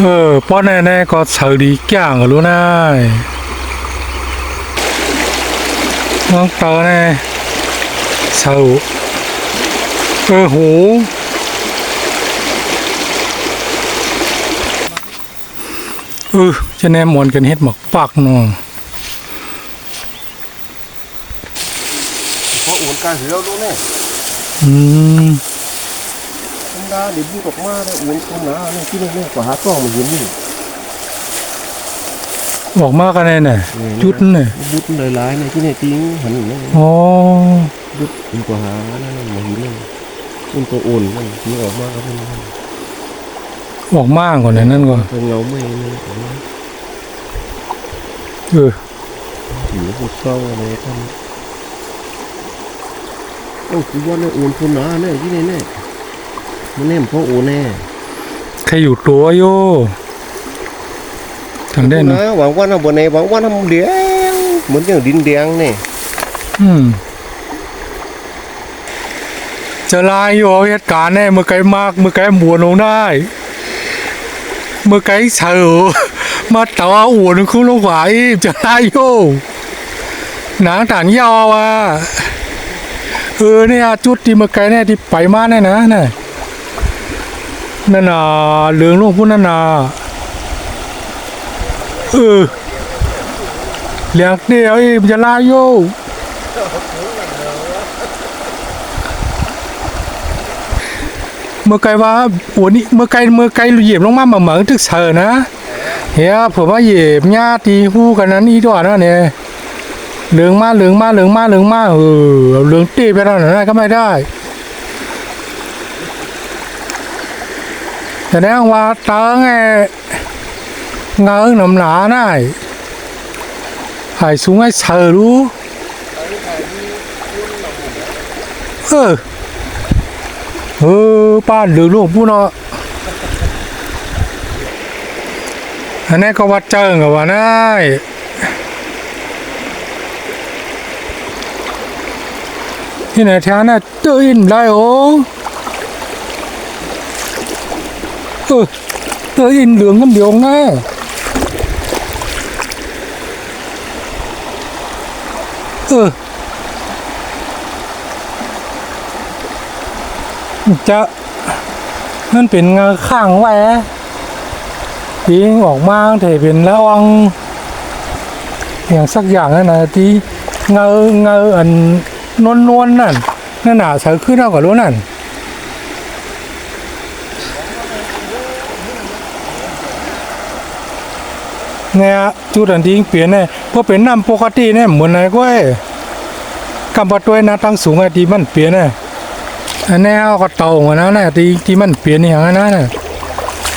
เออป้อนแน่ๆก็เฉลีก่างก็รู้นายน้องเตอแน่เฉาเออโหเออจะแน่มอนกันเฮ็ดหมอกปักนาะเพราะอุ่นการเหี่ยวรู้แน่อืมาเดี๋ยวพูดออกมาแล้วอุ่นคนหนาเนี่ยที่นี่กว่าหาต้องมันเย็นนี่ออกมากันแน่น่ะจุดน่ะบุดหลายๆเนี่ยที่นี่ติ้งหันนี่อ๋อบุดอุ่นกว่าหานั่นมาหินนี่อุ่นก็อุ่นนั่นที่ออกมาก็เป็นออกมาก่อนนั่นก่อนเป็นเงาไม่นี่เออถือบุดเศร้าอะไรท่านโอ้คือว่าเนี่ยอุ่นคนหนาเนี่ยที่นี่เนี่ย มันแน่เพราะอุ่นแน่ใครอยู่ตัวโยทางได้นะนะหวังว่าน้ำบนในหวังว่าน้ำแดงเหมือนอย่างดินแดงเนี่ยอืมจะลายอยู่เหตุการณ์แน่เมื่อไกลมากเมื่อไกลหมวนลงได้ เมื่อไกลเฉอมาต่ออวนคุ้งลงขวาอีกจะลายอยู่หนังต่างยาวอะเออเนี่ยจุดที่เมื่อไกลเนี่ยที่ไปมาเนี่ยนะน่ะ นั่นน่ะเหลืองลูกพุ่นนั่นน่ะเออเหลียกเดียวอีจะลายอยู่เมื่อไกลว่าหัวนี้เมื่อไกลเมื่อไกลเหยียบลงมามาเหมือนถึกเสอนะเฮียผมว่าเหยียบหญ้าตีหู้กันนั้นอีด้วยนะเนี่ยเหลืองมาเหลืองมาเหลืองมาเหลืองมาเออเอาเหลืองตีไปแล้วนะก็ไม่ได้ แต่แน่ว่าตาไงเงาหนำหนาได้หายสูงให้เสอรู้เออเออป้านหลือลูกผู้เนาะอันนี้ก็วัดเจิงกับว่าน่ายที่ไหนแถวน่ะตื่นได้โอ้ เออตื่นเหลืองกันเดียวง่ายเออจะนั่นเป็นเงาข้างไว้ทีออกมาแต่เป็นละวังอย่างสักอย่างนั่นนะที่เงาเงาอันนวลนวลนั่นนั่นหนาใส่ขึ้นเอากับรู้นั่น เนี่ยจุดอันที่เปลี่ยนเนี่ยเพราะเป็นน้ำปกติเนี่ยเหมือนไหนก็ไอ้กำปะตัวน้าตั้งสูงไอ้ที่มันเปลี่ยนเนี่ยอันนี้เอาก็เตาของนั้นน่ะที่ที่มันเปลี่ยนอย่างนั้นน่ะ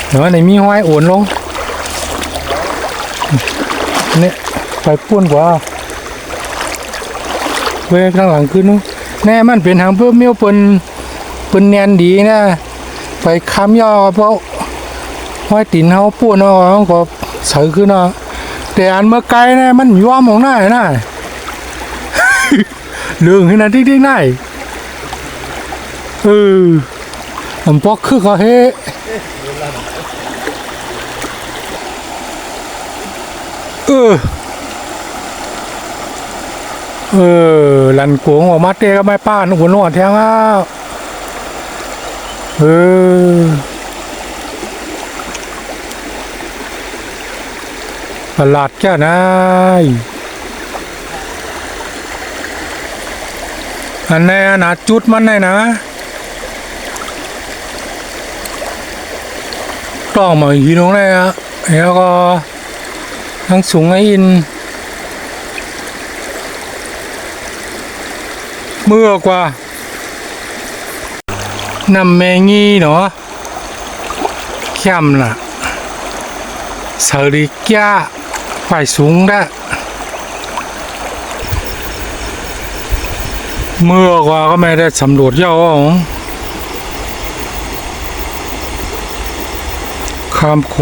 เดี๋ยวอันมีห้อยโอนลงเนี่ยไปป้วนกว่าเว้ยข้างหลังขึ้นนู้นแน่มันเป็นทางเพื่อเมียวเปิ้นเปิ้นแนนดีนะไปค้ำย่อเพราะห้อยตีนเฮาป้วนเอาก็ ใส่ขึ้นนะแต่อันเมื่อไกลนะมันย้อมของหน้าหน่าเรื่องขึ้นนะที่นี่หนเออมันปอกคือเขาเฮเออเออลันกวงออกมาเตะก็ไม่ป้านหัวนวดแทงอ้าวเออ นะจุดมันเลยนะ ต้องมาอยู่ตรงนี้อะแล้วก็ทั้งสูงไออิน เมื่อกว่านำแมงี้เนาะเข้มน่ะเสริกยา ฝ่ายสูงได้เมื่อกว่าก็ไม่ได้สำรวจย่อของคามโข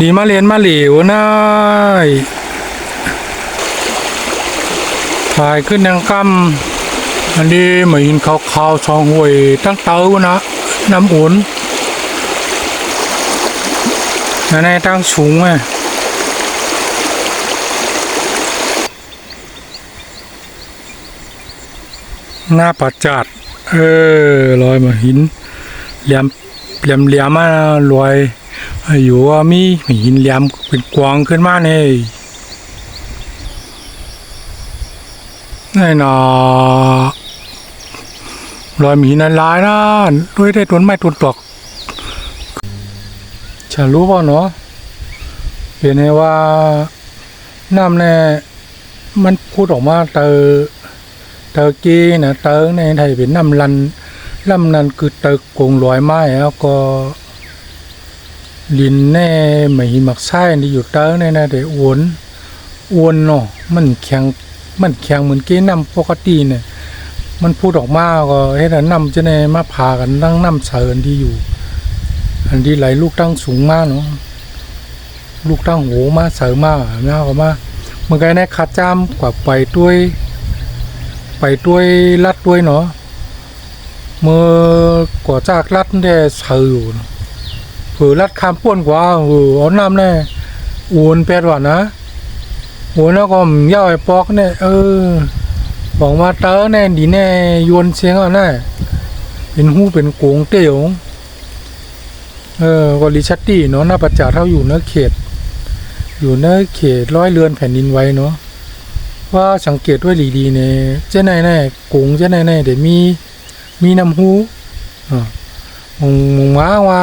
ดีมาเรียนมาเหลวนายถ่ายขึ้นยังกำอันนี้เหมือนเขาเขาวๆช่องหวยตั้งเตานะ น้ำอุ่น นั่นในตั้งสูงไงหน้าปัดจัดเออลอยมาหินเหลี่ยมเหลี่ยมเหลี่ยมมาลอยอยู่ว่ามีหินเหลี่ยมเป็นกวางขึ้นมาเนี่ยนี่นาลอยมีหินลายนะด้วยได้ต้นไม้ต้นตอก ฉันรู้เปล่าเนาะเป็นไงว่าน้ำเนี่ยมันพูดออกมาเตอเตอกี้นะเตอในไทยเป็นน้ำลันลำนันคือเตอกงลอยไม้แล้วก็ลินแน่ไม่หมักไส้ที่อยู่เตอในนะแต่อ้วนอ้วนเนาะมันแข็งมันแข็งเหมือนกี้น้ำปกติเนี่ยมันพูดออกมาก็เฮ็ดให้น้ำจะในมาพากันตั้งน้ำเสริญที่อยู่ อันที่ไหลลูกตั้งสูงมากเนาะลูกตั้งโหมาเสริมมากนะก็มาเมื่อไงในขาจ้ามกว่าไปด้วย ไปด้วยลัดด้วยเนาะเมื่อกว่าจากลัดได้เสืออยู่เผื่อลัดข้ามป้วนกว่าเออเอาน้ำแน่อวนเป็ดว่านะอวนแล้วก็มย่าไอ้ปอกเนี่ยเออบอกว่าเตอแน่ดีแน่ยวนเสียงอะแน่เป็นหูเป็นโกงเตี้ยว เออก็ริชัตตี้เนาะหน้าประจาเท่าอยู่เนื้อเขต อยู่เนื้อเขตร้อยเรือนแผ่นดินไว้เนาะว่าสังเกตไว้ดีๆเนี่ยเจ้าไหนแน่กงเจ้าไหนแน่เดี๋ยวมีมีน้ำหูอ่ามงมงมาว่า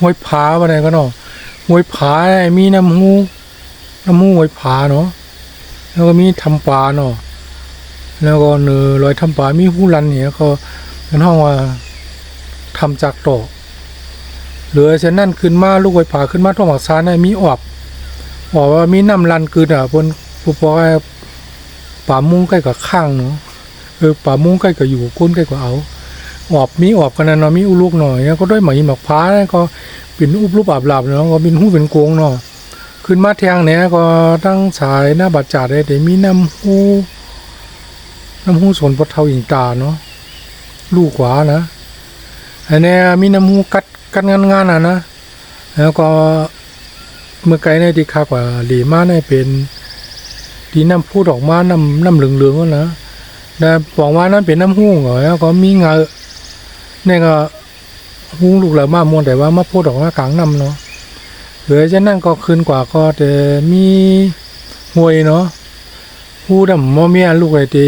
ห้วยผาอะไรก็เนาะห้วยผาเนี่ยมีน้ำหูน้ำหูห้วยผาเนาะแล้วก็มีทำปลาเนาะแล้วก็เนื้อลอยทำปลามีหูรันเนี่ยก็เป็นห้องว่าทำจากต่อ เหลือเช่นนั้นขึ้นมาลูกห้วยผาขึ้นมาท้องหมักซานี่มีออบออบว่ามีน้ำรันคืออะบนผู้ปองป่ามุ้งใกล้กับข้างเนาะเออป่ามุ้งใกล้กับอยู่ก้นใกล้กับเอาออบมีออบกันนะเนาะมีอุลูกหน่อยก็ด้วยหมายหมักพ้าเนี่ยก็เป็นอุบรูปอาบหลับเนาะก็เป็นหู้เป็นโกงเนาะขึ้นมาแทงเนี่ยก็ตั้งสายหน้าบัดจ่าได้แต่มีน้ำหู้น้ำหู้สนปะเทาอิงตาเนาะลูกขวานะ อันนี้มีน้ำหูกัดกัดงานงานอะนะ แล้วก็เมื่อไกลในที่คากว่าหลีมาเนี่ยเป็นที่น้ำพูดออกมาน้ำน้ำเหลืองๆก็นะแต่บอกว่านั้นเป็นน้ำหุ้งเหรอแล้วก็มีเงาเนี่ยก็หุ้งลูกเหลือมามวนแต่ว่ามาพูดออกมากลางน้ำเนาะหลือจะนั่นก็คืนกว่าก็แต่มีห่วยเนาะผู้ดำมอเมียลูกไอ้ตี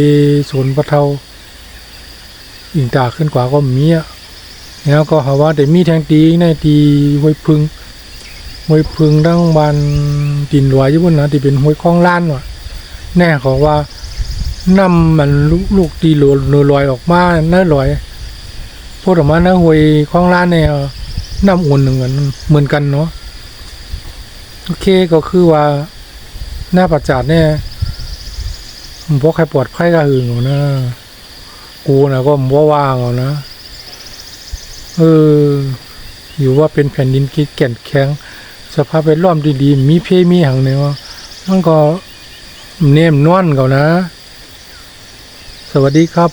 สวนปะเทาอิงตาขึ้นกว่าก็มีอะ แล้วก็หาว่าแต่มีแทงตีในตีห้วยพึงห้วยพึงดังบานดินรวยญี่ปุ่นนะที่เป็นห้วยคลองล้านว่ะ แน่เขาว่าน้ำมันลูกลูกตีหลวลอยออกมาเนื้อลอยพูดออกมาเนื้อหวยของร้านเนี่ยน้ำอุ่นเหมือนกันเหมือนกันเนาะโอเคก็คือว่าหน้าประจาดเนี่ยผมบอกใครปลอดภัยก็หึงนะกูนะก็ผมว่าว่างเอานะ เออ อยู่ว่าเป็นแผ่นดินกิดแก่นแข็ง สภาพแวดล้อมดีๆ มีเพมีหังเนี่ยว่ามันก็เนมนวลเขานะ สวัสดีครับ